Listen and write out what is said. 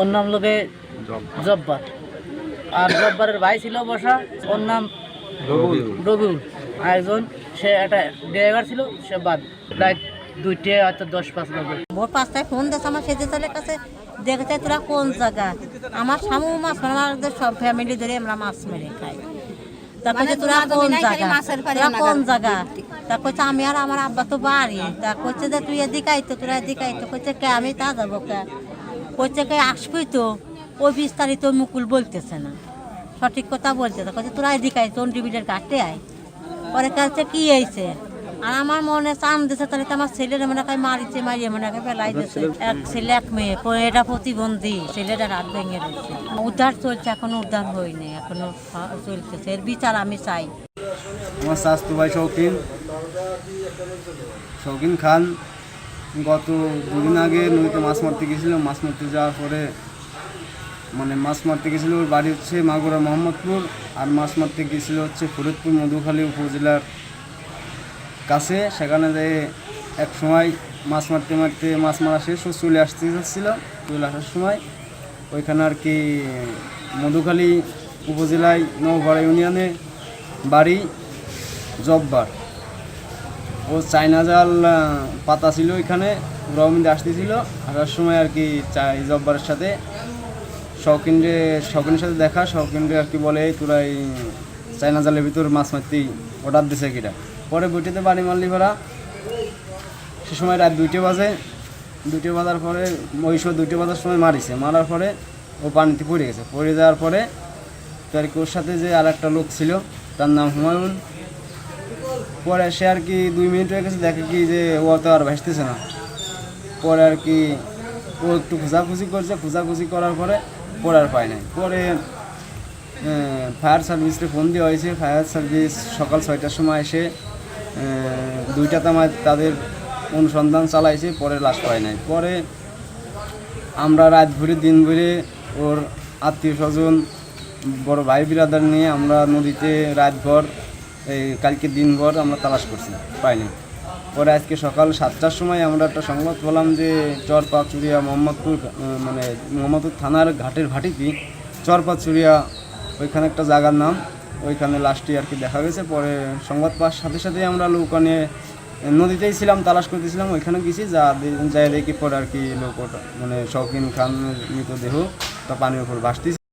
ওর নাম লোকে জব্বার। আর জব্বারের ভাই ছিল বসা ওর নাম রবিউল। আর একজন সে একটা ড্রাইভার ছিল সে বাদ। প্রায় দুইটে হয়তো দশ পাঁচ বাজে ভোর পাঁচটায় ফোন দিয়েছে আমার সেজে ছেলের কাছে দেখতে তোরা কোন জায়গা? আমার সামু মাছ মারে আমাদের সব ফ্যামিলি ধরে আমরা মাছ মেরে খাই। তা কইছে তোরা কোন জায়গা? তোরা কোন জায়গা? তা কইছে আমি আর আমার আব্বা তো বাড়ি। তা কইছে যে তুই এদিকে আইতো তোরা এদিকে আইতো কইছে কে? আমি তা যাব কে? কইছে কে আসবি তো ওই বিস্তারিত মুকুল বলতেছে না। সঠিক কথা বলতেছে। কইছে তোরা এদিকে আই চন্ডিবিলের ঘাটে আয়। পরে কাছে কি হয়েছে? আর আমার মনে চান দিছে তাহলে তো আমার ছেলের মনে হয় মারিছে মারিয়ে মনে হয় ফেলাই দিছে। এক ছেলে এক মেয়ে এটা প্রতিবন্ধী ছেলেটা রাত ভেঙে রয়েছে। উদ্ধার চলছে এখনও উদ্ধার হয়নি এখনও চলতেছে। এর বিচার আমি চাই। আমার স্বাস্থ্য ভাই শৌখিন। শৌখিন খান। গত দুদিন আগে নদীতে মাছ মারতে গেছিল মাছ মারতে যাওয়ার পরে মানে মাছ মারতে গেছিল ওর বাড়ি হচ্ছে মাগুরা মোহাম্মদপুর আর মাছ মারতে গেছিল হচ্ছে ফরিদপুর মধুখালী উপজেলার কাছে। সেখানে যে এক সময় মাছ মারতে মারতে মাছ মারা শেষ ও চলে আসতে যাচ্ছিল, চলে আসার সময়। ওইখানে আর কি মধুখালী উপজেলায় নৌপাড়া ইউনিয়নে বাড়ি জব্বার। ও চাইনা জাল পাতা ছিল ওইখানে রমিন্দে আসতেছিল, আসার সময় আর কি চাই জব্বারের সাথে শৌখিনরে শৌখিনের সাথে দেখা শৌখিনরে আর কি বলে, "এই তোরা এই চাইনা জালের ভিতর মাছ মারতেই অর্ডার দিছে কিটা পরে বইটিতে বাড়ি মারলি ভরা সে সময় রাত দুইটে বাজে, দুইটে বাজার পরে ওই সময় দুইটে বাজার সময় মারিছে, মারার পরে ও পানিতে পড়ে গেছে। পড়ে যাওয়ার পরে তো আর কি ওর সাথে যে আর একটা লোক ছিল, তার নাম হুমায়ুন পরে সে আর কি দুই মিনিট হয়ে গেছে, দেখে কি যে ও তো আর ভাসতেছে না। পরে আর কি ও একটু খোঁজাখুঁজি করছে, খোঁজাখুঁজি করার পরে পরে আর পায় নাই। পরে ফায়ার সার্ভিসকে ফোন দেওয়া হয়েছে। ফায়ার সার্ভিস সকাল ছয়টার সময় এসে দুইটা তামায় তাদের অনুসন্ধান চালাইছে, পরে লাশ পায় নাই। পরে আমরা রাত ভরে, দিন ভরে ওর আত্মীয় স্বজন, বড় ভাই বিরাদার নিয়ে আমরা নদীতে রাতভর কালকে দিনভর আমরা তালাশ করছি, পাইনি। পরে আজকে সকাল সাতটার সময় আমরা একটা সংবাদ পেলাম যে চরপাচুরিয়া মোহাম্মদপুর মানে মোহাম্মদপুর থানার ঘাটের ভাটিতে চরপাচুরিয়া, ওইখানে একটা জায়গার নাম, ওইখানে লাশটি আর কি দেখা গেছে। পরে সংবাদ পাওয়ার সাথে সাথে আমরা নৌকা নিয়ে নদীতেই ছিলাম, তালাশ করতেছিলাম ওইখানে গেছি, যা যাই দেখি পরে আর কি লোক মানে শৌখিন খানের মৃতদেহ তা পানির উপর ভাসতেছে।